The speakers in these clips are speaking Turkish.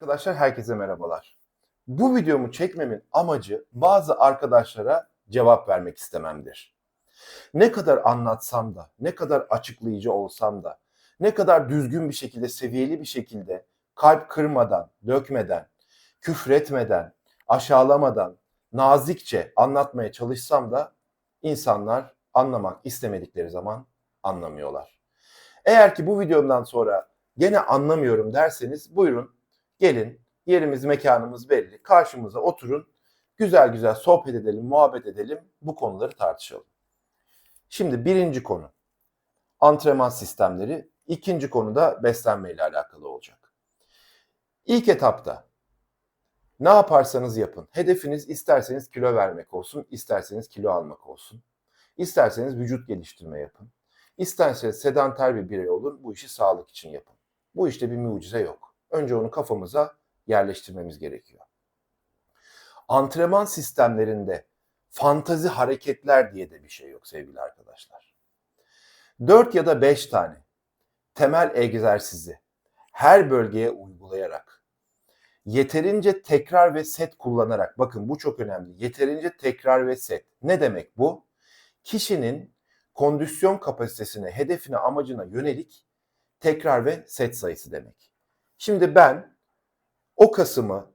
Arkadaşlar herkese merhabalar. Bu videomu çekmemin amacı bazı arkadaşlara cevap vermek istememdir. Ne kadar anlatsam da, ne kadar açıklayıcı olsam da, ne kadar düzgün bir şekilde, seviyeli bir şekilde, kalp kırmadan, dökmeden, küfretmeden, aşağılamadan, nazikçe anlatmaya çalışsam da insanlar anlamak istemedikleri zaman anlamıyorlar. Eğer ki bu videomdan sonra gene anlamıyorum derseniz buyurun Gelin yerimiz mekanımız belli. Karşımıza oturun. Güzel güzel sohbet edelim, muhabbet edelim. Bu konuları tartışalım. Şimdi birinci konu antrenman sistemleri. İkinci konu da beslenme ile alakalı olacak. İlk etapta ne yaparsanız yapın. Hedefiniz isterseniz kilo vermek olsun, isterseniz kilo almak olsun. İsterseniz vücut geliştirme yapın. İsterseniz sedanter bir birey olun, bu işi sağlık için yapın. Bu işte bir mucize yok. Önce onu kafamıza yerleştirmemiz gerekiyor. Antrenman sistemlerinde fantazi hareketler diye de bir şey yok sevgili arkadaşlar. 4 ya da 5 tane temel egzersizi her bölgeye uygulayarak yeterince tekrar ve set kullanarak bakın bu çok önemli. Yeterince tekrar ve set. Ne demek bu? Kişinin kondisyon kapasitesine, hedefine, amacına yönelik tekrar ve set sayısı demek. Şimdi ben o kasımı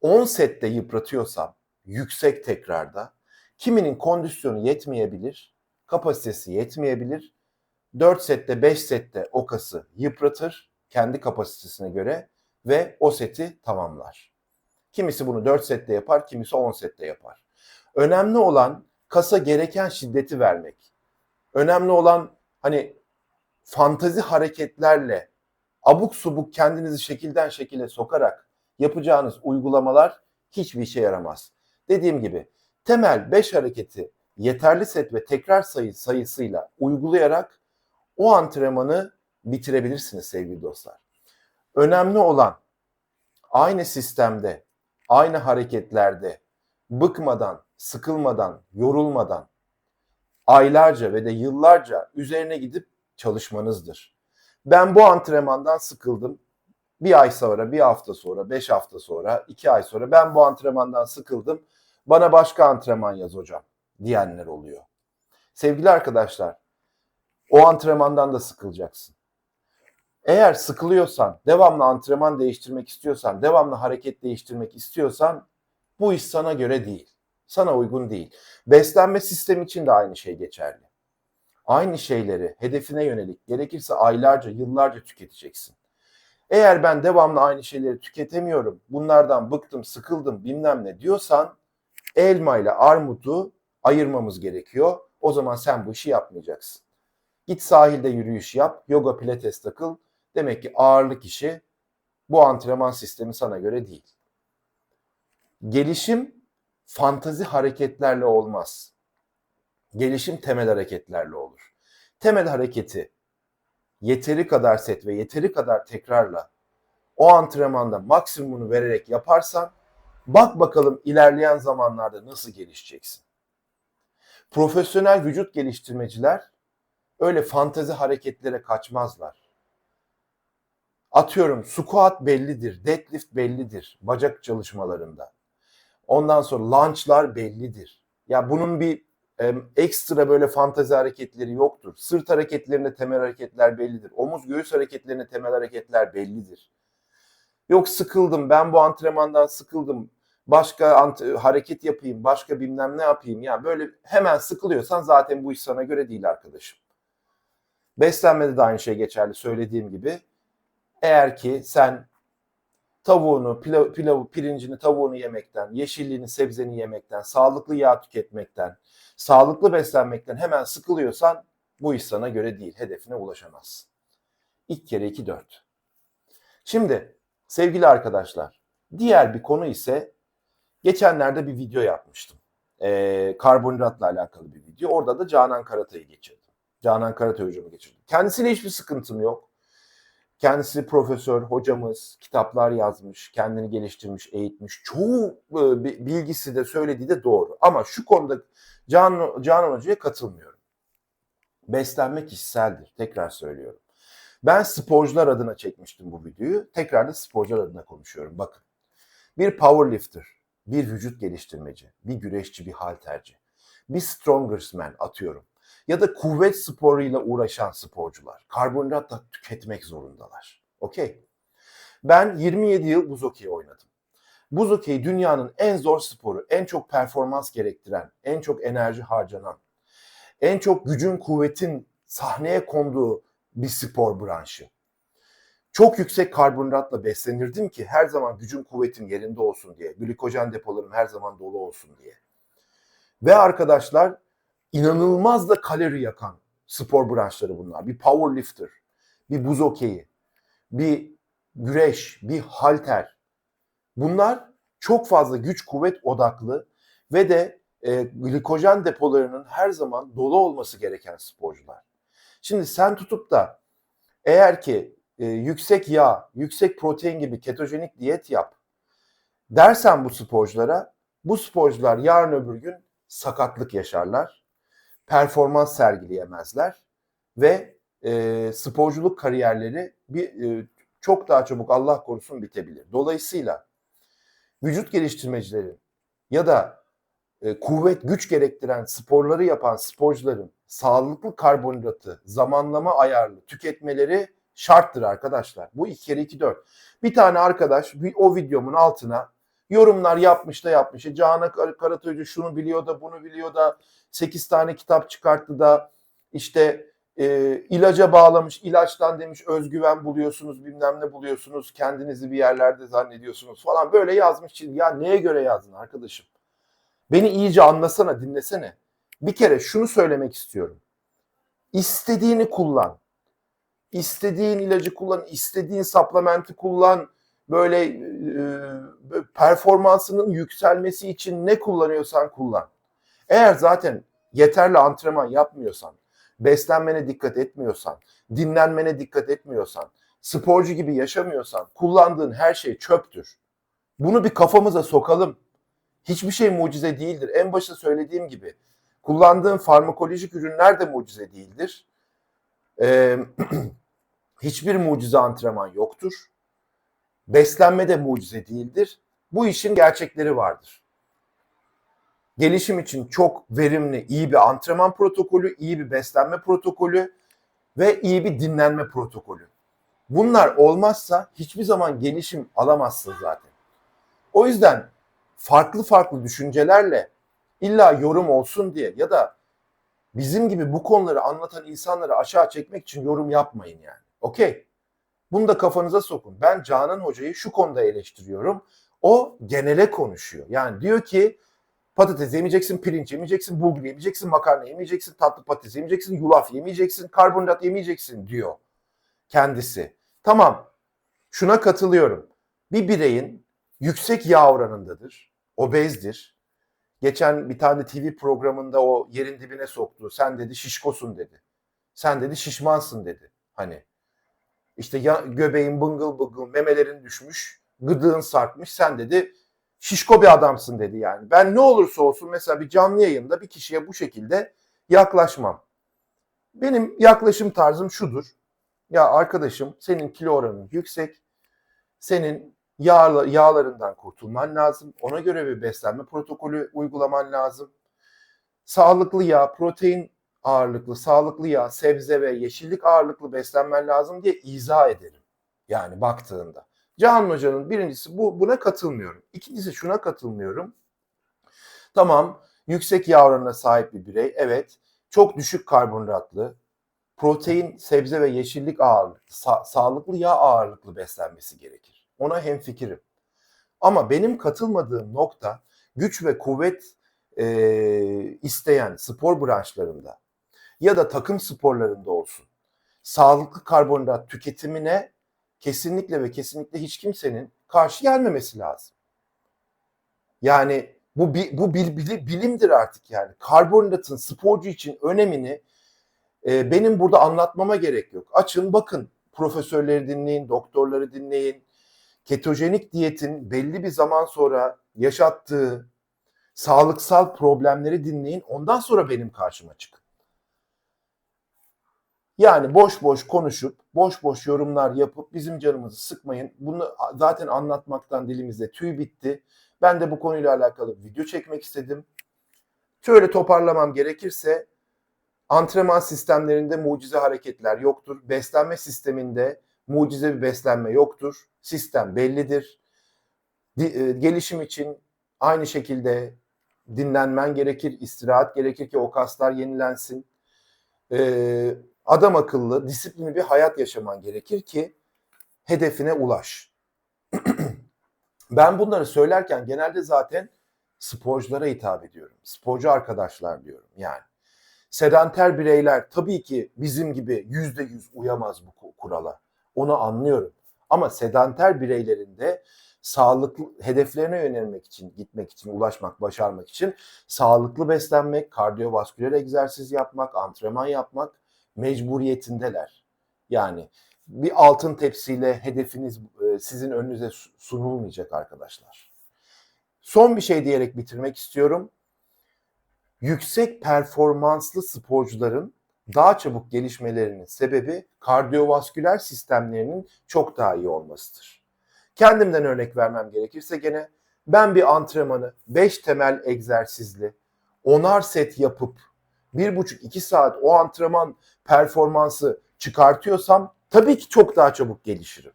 10 sette yıpratıyorsam yüksek tekrarda kiminin kondisyonu yetmeyebilir, kapasitesi yetmeyebilir. 4 sette 5 sette o kası yıpratır kendi kapasitesine göre ve o seti tamamlar. Kimisi bunu 4 sette yapar, kimisi 10 sette yapar. Önemli olan kasa gereken şiddeti vermek. Önemli olan hani fantazi hareketlerle abuk subuk kendinizi şekilden şekile sokarak yapacağınız uygulamalar hiçbir işe yaramaz. Dediğim gibi temel 5 hareketi yeterli set ve tekrar sayı sayısıyla uygulayarak o antrenmanı bitirebilirsiniz sevgili dostlar. Önemli olan aynı sistemde, aynı hareketlerde bıkmadan, sıkılmadan, yorulmadan aylarca ve de yıllarca üzerine gidip çalışmanızdır. Ben bu antrenmandan sıkıldım. Bir ay sonra, bir hafta sonra, beş hafta sonra, iki ay sonra ben bu antrenmandan sıkıldım. Bana başka antrenman yaz hocam diyenler oluyor. Sevgili arkadaşlar, o antrenmandan da sıkılacaksın. Eğer sıkılıyorsan, devamlı antrenman değiştirmek istiyorsan, devamlı hareket değiştirmek istiyorsan bu iş sana göre değil. Sana uygun değil. Beslenme sistemi için de aynı şey geçerli aynı şeyleri hedefine yönelik gerekirse aylarca, yıllarca tüketeceksin. Eğer ben devamlı aynı şeyleri tüketemiyorum, bunlardan bıktım, sıkıldım bilmem ne diyorsan elma ile armutu ayırmamız gerekiyor. O zaman sen bu işi yapmayacaksın. Git sahilde yürüyüş yap, yoga pilates takıl. Demek ki ağırlık işi bu antrenman sistemi sana göre değil. Gelişim fantazi hareketlerle olmaz. Gelişim temel hareketlerle olur. Temel hareketi yeteri kadar set ve yeteri kadar tekrarla o antrenmanda maksimumunu vererek yaparsan bak bakalım ilerleyen zamanlarda nasıl gelişeceksin. Profesyonel vücut geliştirmeciler öyle fantazi hareketlere kaçmazlar. Atıyorum squat bellidir, deadlift bellidir bacak çalışmalarında. Ondan sonra lunge'lar bellidir. Ya bunun bir ekstra böyle fantazi hareketleri yoktur. Sırt hareketlerinde temel hareketler bellidir. Omuz göğüs hareketlerinde temel hareketler bellidir. Yok sıkıldım ben bu antrenmandan sıkıldım. Başka hareket yapayım, başka bilmem ne yapayım. Ya böyle hemen sıkılıyorsan zaten bu iş sana göre değil arkadaşım. Beslenmede de aynı şey geçerli söylediğim gibi. Eğer ki sen tavuğunu, pilav, pilavı, pirincini, tavuğunu yemekten, yeşilliğini, sebzeni yemekten, sağlıklı yağ tüketmekten, sağlıklı beslenmekten hemen sıkılıyorsan bu iş sana göre değil. Hedefine ulaşamazsın. İlk kere 2 4. Şimdi sevgili arkadaşlar, diğer bir konu ise geçenlerde bir video yapmıştım. Ee, karbonhidratla alakalı bir video. Orada da Canan Karatay'ı geçirdim. Canan Karatay hocamı geçirdim. Kendisiyle hiçbir sıkıntım yok. Kendisi profesör, hocamız, kitaplar yazmış, kendini geliştirmiş, eğitmiş. Çoğu e, bilgisi de söylediği de doğru. Ama şu konuda Can, Canan Hoca'ya katılmıyorum. Beslenme kişiseldir. Tekrar söylüyorum. Ben sporcular adına çekmiştim bu videoyu. Tekrar da sporcular adına konuşuyorum. Bakın. Bir powerlifter, bir vücut geliştirmeci, bir güreşçi, bir halterci, bir strongersman atıyorum. Ya da kuvvet sporuyla uğraşan sporcular. Karbonhidrat da tüketmek zorundalar. Okey. Ben 27 yıl buz hokeyi oynadım. Buz hokeyi dünyanın en zor sporu, en çok performans gerektiren, en çok enerji harcanan, en çok gücün kuvvetin sahneye konduğu bir spor branşı. Çok yüksek karbonhidratla beslenirdim ki her zaman gücüm kuvvetim yerinde olsun diye. Glikojen depolarım her zaman dolu olsun diye. Ve arkadaşlar inanılmaz da kalori yakan spor branşları bunlar. Bir powerlifter, bir buz hokeyi, bir güreş, bir halter. Bunlar çok fazla güç kuvvet odaklı ve de e, glikojen depolarının her zaman dolu olması gereken sporcular. Şimdi sen tutup da eğer ki e, yüksek yağ, yüksek protein gibi ketojenik diyet yap dersen bu sporculara, bu sporcular yarın öbür gün sakatlık yaşarlar, performans sergileyemezler ve e, sporculuk kariyerleri bir e, çok daha çabuk Allah korusun bitebilir. Dolayısıyla vücut geliştirmecilerin ya da e, kuvvet güç gerektiren sporları yapan sporcuların sağlıklı karbonhidratı zamanlama ayarlı tüketmeleri şarttır arkadaşlar. Bu 2 kere 2 4. Bir tane arkadaş o videomun altına yorumlar yapmış da yapmış. E, Canan Karatoycu şunu biliyor da bunu biliyor da 8 tane kitap çıkarttı da işte e, ilaca bağlamış, ilaçtan demiş özgüven buluyorsunuz, bilmem ne buluyorsunuz, kendinizi bir yerlerde zannediyorsunuz falan böyle yazmış. Ya neye göre yazdın arkadaşım? Beni iyice anlasana, dinlesene. Bir kere şunu söylemek istiyorum. İstediğini kullan. İstediğin ilacı kullan, istediğin supplementi kullan. Böyle e, performansının yükselmesi için ne kullanıyorsan kullan. Eğer zaten yeterli antrenman yapmıyorsan, beslenmene dikkat etmiyorsan, dinlenmene dikkat etmiyorsan, sporcu gibi yaşamıyorsan kullandığın her şey çöptür. Bunu bir kafamıza sokalım. Hiçbir şey mucize değildir. En başta söylediğim gibi kullandığın farmakolojik ürünler de mucize değildir. Ee, hiçbir mucize antrenman yoktur. Beslenme de mucize değildir. Bu işin gerçekleri vardır. Gelişim için çok verimli, iyi bir antrenman protokolü, iyi bir beslenme protokolü ve iyi bir dinlenme protokolü. Bunlar olmazsa hiçbir zaman gelişim alamazsın zaten. O yüzden farklı farklı düşüncelerle illa yorum olsun diye ya da bizim gibi bu konuları anlatan insanları aşağı çekmek için yorum yapmayın yani. Okey. Bunu da kafanıza sokun. Ben Canan Hoca'yı şu konuda eleştiriyorum. O genele konuşuyor. Yani diyor ki patates yemeyeceksin, pirinç yemeyeceksin, bulgur yemeyeceksin, makarna yemeyeceksin, tatlı patates yemeyeceksin, yulaf yemeyeceksin, karbonhidrat yemeyeceksin diyor kendisi. Tamam. Şuna katılıyorum. Bir bireyin yüksek yağ oranındadır, obezdir. Geçen bir tane TV programında o yerin dibine soktu. Sen dedi şişkosun dedi. Sen dedi şişmansın dedi. Hani işte ya, göbeğin bıngıl bıngıl memelerin düşmüş, gıdığın sarkmış. Sen dedi şişko bir adamsın dedi yani. Ben ne olursa olsun mesela bir canlı yayında bir kişiye bu şekilde yaklaşmam. Benim yaklaşım tarzım şudur. Ya arkadaşım senin kilo oranın yüksek. Senin yağ, yağlarından kurtulman lazım. Ona göre bir beslenme protokolü uygulaman lazım. Sağlıklı yağ, protein ağırlıklı, sağlıklı yağ, sebze ve yeşillik ağırlıklı beslenmen lazım diye izah ederim. Yani baktığında. Canan Hoca'nın birincisi bu buna katılmıyorum. İkincisi şuna katılmıyorum. Tamam yüksek yağ oranına sahip bir birey. Evet çok düşük karbonhidratlı, protein, sebze ve yeşillik ağırlıklı, sa- sağlıklı yağ ağırlıklı beslenmesi gerekir. Ona hemfikirim. Ama benim katılmadığım nokta güç ve kuvvet e, isteyen spor branşlarında ya da takım sporlarında olsun sağlıklı karbonhidrat tüketimine kesinlikle ve kesinlikle hiç kimsenin karşı gelmemesi lazım. Yani bu bu bil, bil, bilimdir artık yani. Karbonhidratın sporcu için önemini e, benim burada anlatmama gerek yok. Açın bakın profesörleri dinleyin, doktorları dinleyin. Ketojenik diyetin belli bir zaman sonra yaşattığı sağlıksal problemleri dinleyin. Ondan sonra benim karşıma çıkın. Yani boş boş konuşup, boş boş yorumlar yapıp bizim canımızı sıkmayın. Bunu zaten anlatmaktan dilimizde tüy bitti. Ben de bu konuyla alakalı video çekmek istedim. Şöyle toparlamam gerekirse antrenman sistemlerinde mucize hareketler yoktur. Beslenme sisteminde mucize bir beslenme yoktur. Sistem bellidir. Di- e, gelişim için aynı şekilde dinlenmen gerekir, istirahat gerekir ki o kaslar yenilensin. Ee, adam akıllı, disiplinli bir hayat yaşaman gerekir ki hedefine ulaş. ben bunları söylerken genelde zaten sporculara hitap ediyorum. Sporcu arkadaşlar diyorum yani. Sedanter bireyler tabii ki bizim gibi yüzde yüz uyamaz bu ku- kurala. Onu anlıyorum. Ama sedanter bireylerin de sağlıklı hedeflerine yönelmek için, gitmek için, ulaşmak, başarmak için sağlıklı beslenmek, kardiyovasküler egzersiz yapmak, antrenman yapmak mecburiyetindeler. Yani bir altın tepsiyle hedefiniz e, sizin önünüze su- sunulmayacak arkadaşlar. Son bir şey diyerek bitirmek istiyorum. Yüksek performanslı sporcuların daha çabuk gelişmelerinin sebebi kardiyovasküler sistemlerinin çok daha iyi olmasıdır. Kendimden örnek vermem gerekirse gene ben bir antrenmanı 5 temel egzersizli 10'ar set yapıp 1,5-2 saat o antrenman performansı çıkartıyorsam tabii ki çok daha çabuk gelişirim.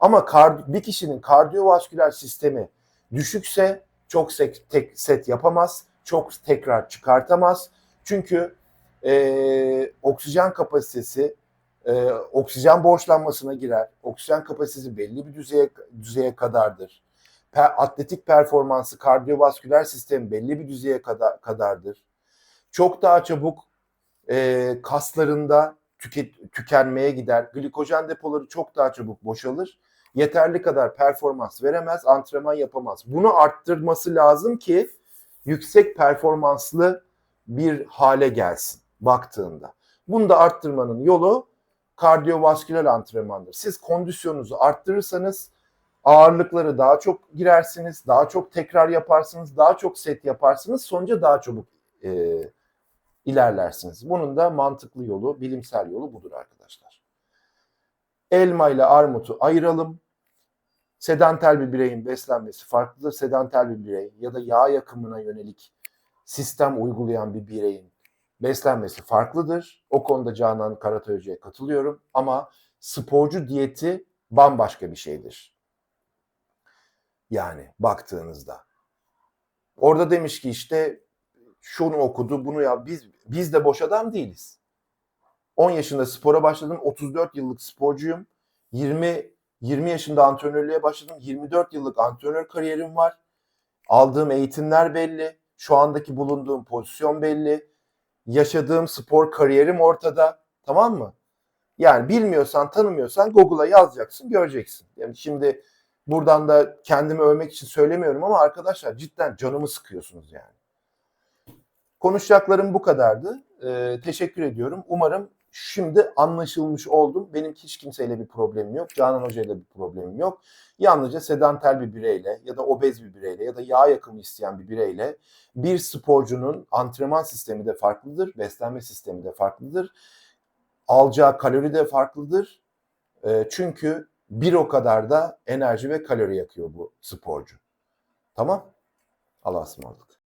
Ama bir kişinin kardiyovasküler sistemi düşükse çok tek set yapamaz, çok tekrar çıkartamaz. Çünkü eee, oksijen kapasitesi e, oksijen borçlanmasına girer. Oksijen kapasitesi belli bir düzeye düzeye kadardır. Per, atletik performansı, kardiyovasküler sistem belli bir düzeye kadar, kadardır. Çok daha çabuk e, kaslarında tüket, tükenmeye gider. Glikojen depoları çok daha çabuk boşalır. Yeterli kadar performans veremez, antrenman yapamaz. Bunu arttırması lazım ki yüksek performanslı bir hale gelsin baktığında. Bunu da arttırmanın yolu kardiyovasküler antrenmandır. Siz kondisyonunuzu arttırırsanız ağırlıkları daha çok girersiniz, daha çok tekrar yaparsınız, daha çok set yaparsınız, sonuca daha çabuk e, ilerlersiniz. Bunun da mantıklı yolu, bilimsel yolu budur arkadaşlar. Elma ile armutu ayıralım. Sedanter bir bireyin beslenmesi farklıdır. Sedanter bir birey ya da yağ yakımına yönelik sistem uygulayan bir bireyin beslenmesi farklıdır. O konuda Canan Karatay Hoca'ya katılıyorum. Ama sporcu diyeti bambaşka bir şeydir. Yani baktığınızda. Orada demiş ki işte şunu okudu, bunu ya biz biz de boş adam değiliz. 10 yaşında spora başladım, 34 yıllık sporcuyum. 20 20 yaşında antrenörlüğe başladım. 24 yıllık antrenör kariyerim var. Aldığım eğitimler belli. Şu andaki bulunduğum pozisyon belli. Yaşadığım spor kariyerim ortada. Tamam mı? Yani bilmiyorsan, tanımıyorsan Google'a yazacaksın, göreceksin. Yani şimdi buradan da kendimi övmek için söylemiyorum ama arkadaşlar cidden canımı sıkıyorsunuz yani. Konuşacaklarım bu kadardı. Ee, teşekkür ediyorum. Umarım şimdi anlaşılmış oldum. Benim hiç kimseyle bir problemim yok. Canan Hoca ile bir problemim yok. Yalnızca sedanter bir bireyle ya da obez bir bireyle ya da yağ yakımı isteyen bir bireyle bir sporcunun antrenman sistemi de farklıdır, beslenme sistemi de farklıdır. Alacağı kalori de farklıdır. E, çünkü bir o kadar da enerji ve kalori yakıyor bu sporcu. Tamam? Allah'a ısmarladık.